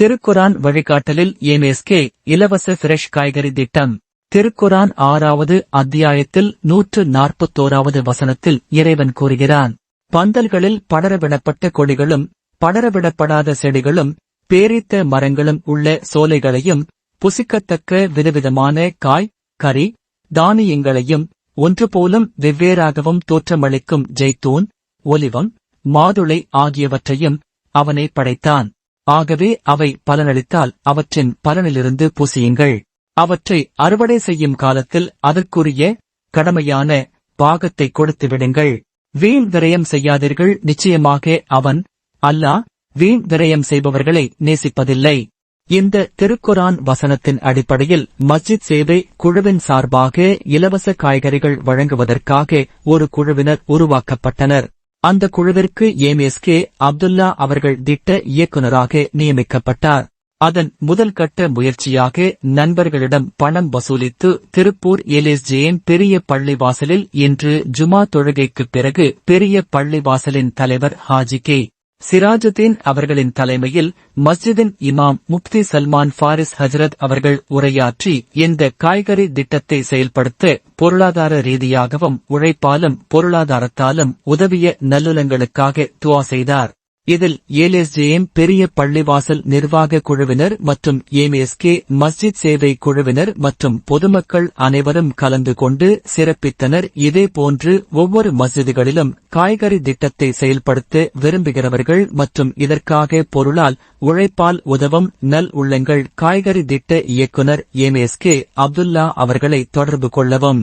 திருக்குரான் வழிகாட்டலில் எம்எஸ்கே இலவச ஃப்ரெஷ் காய்கறி திட்டம். திருக்குரான் ஆறாவது அத்தியாயத்தில் நூற்று நாற்பத்தோராவது வசனத்தில் இறைவன் கூறுகிறான். பந்தல்களில் படரவிடப்பட்ட கொடிகளும் படரவிடப்படாத செடிகளும் பேரித்த மரங்களும் உள்ள சோலைகளையும் புசிக்கத்தக்க விதவிதமான காய் கறி தானியங்களையும் ஒன்றுபோலும் வெவ்வேறாகவும் தோற்றமளிக்கும் ஜெய்தூன் ஒலிவம் மாதுளை ஆகியவற்றையும் அவனை படைத்தான். ஆகவே அவை பலனளித்தால் அவற்றின் பலனிலிருந்து புசியுங்கள். அவற்றை அறுவடை செய்யும் காலத்தில் அதற்குரிய கடமையான பாகத்தை கொடுத்து விடுங்கள். வீண் விரயம் செய்யாதீர்கள். நிச்சயமாக அவன் அல்லாஹ் வீண் விரயம் செய்பவர்களை நேசிப்பதில்லை. இந்த திருக்குரான் வசனத்தின் அடிப்படையில் மஸ்ஜித் சேவை குழுவின் சார்பாக இலவச காய்கறிகள் வழங்குவதற்காக ஒரு குழுவினர் உருவாக்கப்பட்டனர். அந்த குழுவிற்கு எம்எஸ்கே அப்துல்லா அவர்கள் திட்ட இயக்குநராக நியமிக்கப்பட்டார். அதன் முதல் கட்ட முயற்சியாக நண்பர்களிடம் பணம் வசூலித்து திருப்பூர் எல்எஸ்ஜேஎம் பெரிய பள்ளிவாசலில் இன்று ஜுமா தொழுகைக்குப் பிறகு பெரிய பள்ளிவாசலின் தலைவர் ஹாஜி கே சிராஜுதீன் அவர்களின் தலைமையில் மஸ்ஜிதின் இமாம் முப்தி சல்மான் ஃபாரிஸ் ஹஜரத் அவர்கள் உரையாற்றி இந்த காய்கறி திட்டத்தை செயல்படுத்த பொருளாதார ரீதியாகவும் உழைப்பாலும் பொருளாதாரத்தாலும் உதவிய நல்லுலங்களுக்காக துவா செய்தார். இதில் ஏலேஸ்ஜேஎம் பெரிய பள்ளிவாசல் நிர்வாக குழுவினர் மற்றும் ஏமேஎஸ்கே மஸ்ஜித் சேவை குழுவினர் மற்றும் பொதுமக்கள் அனைவரும் கலந்து கொண்டு சிறப்பித்தனர். இதேபோன்று ஒவ்வொரு மஸ்ஜிதுகளிலும் காய்கறி திட்டத்தை செயல்படுத்த விரும்புகிறவர்கள் மற்றும் இதற்காக பொருளால் உழைப்பால் உதவும் நல் உள்ளங்கள் காய்கறி திட்ட இயக்குனர் ஏமேஎஸ்கே அப்துல்லா அவர்களை தொடர்பு கொள்ளவும்.